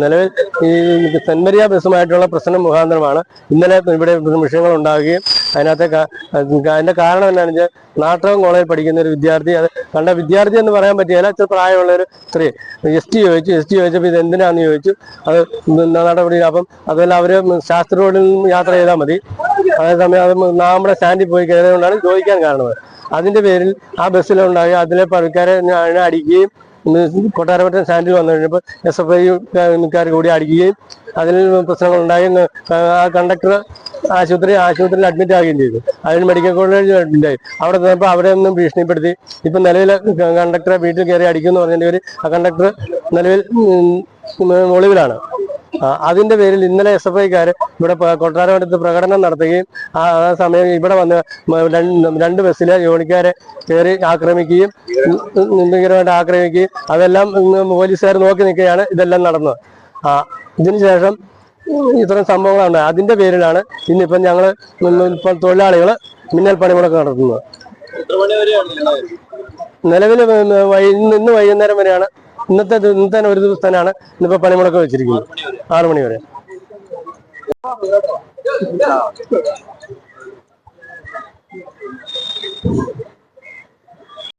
നിലവിൽ ഈ തെന്മരിയ മരിയ ബസ്സുമായിട്ടുള്ള പ്രശ്നം മുഖാന്തരമാണ്. ഇന്നലെ ഇവിടെ വിഷയങ്ങൾ ഉണ്ടാവുകയും അതിനകത്തെ അതിന്റെ കാരണം എന്താണെന്ന് വെച്ചാൽ നാട്ടകം കോളേജിൽ പഠിക്കുന്ന ഒരു വിദ്യാർത്ഥി അത് കണ്ട വിദ്യാർത്ഥി എന്ന് പറയാൻ പറ്റിയല്ല ഇച്ചിരി പ്രായമുള്ള ഒരു സ്ത്രീ. എസ് ടി ചോദിച്ചു എസ് ടി ചോദിച്ചപ്പോൾ ഇത് എന്തിനാന്ന് ചോദിച്ചു. അത് നടപടി അപ്പം അതെല്ലാം അവർ ശാസ്ത്ര റോഡിൽ നിന്ന് യാത്ര ചെയ്താൽ മതി. അതേസമയം അത് നമ്മുടെ സ്റ്റാൻഡിൽ പോയി കയറിയതുകൊണ്ടാണ് ചോദിക്കാൻ കാരണം അതിന്റെ പേരിൽ ആ ബസ്സിലുണ്ടായി അതിലെ പണിക്കാരെ അടിക്കുകയും ഇന്ന് കൊട്ടാരപ്പറ്റ സ്റ്റാൻഡിൽ വന്നു കഴിഞ്ഞപ്പോൾ എസ് എഫ് ഐക്കാർ കൂടി അടിക്കുകയും അതിൽ പ്രശ്നങ്ങൾ ആ കണ്ടക്ടർ ആശുപത്രി ആശുപത്രിയിൽ അഡ്മിറ്റ് ആകുകയും ചെയ്തു. അതിന് മെഡിക്കൽ കോളേജിൽ അഡ്മിറ്റ് ആയി അവിടെ ചെന്നപ്പോൾ അവിടെ ഒന്നും ഭീഷണിപ്പെടുത്തി. ഇപ്പം നിലവിൽ കണ്ടക്ടറെ വീട്ടിൽ കയറി അടിക്കുമെന്ന് പറഞ്ഞതിന്റെ പേര് ആ കണ്ടക്ടർ നിലവിൽ ഒളിവിലാണ്. അതിന്റെ പേരിൽ ഇന്നലെ എസ് എഫ് ഐക്കാർ ഇവിടെ കൊട്ടാരമടുത്ത് പ്രകടനം നടത്തുകയും ആ സമയം ഇവിടെ വന്ന് രണ്ട് ബസ്സിലെ ജോലിക്കാരെ കയറി ആക്രമിക്കുകയും ഭീകരമായിട്ട് ആക്രമിക്കുകയും അതെല്ലാം പോലീസുകാർ നോക്കി നിൽക്കുകയാണ് ഇതെല്ലാം നടന്നത്. ആ ഇതിനുശേഷം ഇത്തരം സംഭവങ്ങളാണ്. അതിന്റെ പേരിലാണ് ഇന്നിപ്പം ഞങ്ങൾ ഇപ്പം തൊഴിലാളികൾ മിന്നൽ പണിമുടക്ക് നടത്തുന്നത്. നിലവിൽ ഇന്ന് വൈകുന്നേരം വരെയാണ് ഇന്നത്തെ ഇന്നത്തെ ഒരു ദിവസം തന്നെയാണ് ഇന്നിപ്പോ പണിമുടക്ക് വെച്ചിരിക്കുന്നത്. ആറു മണി വരെ.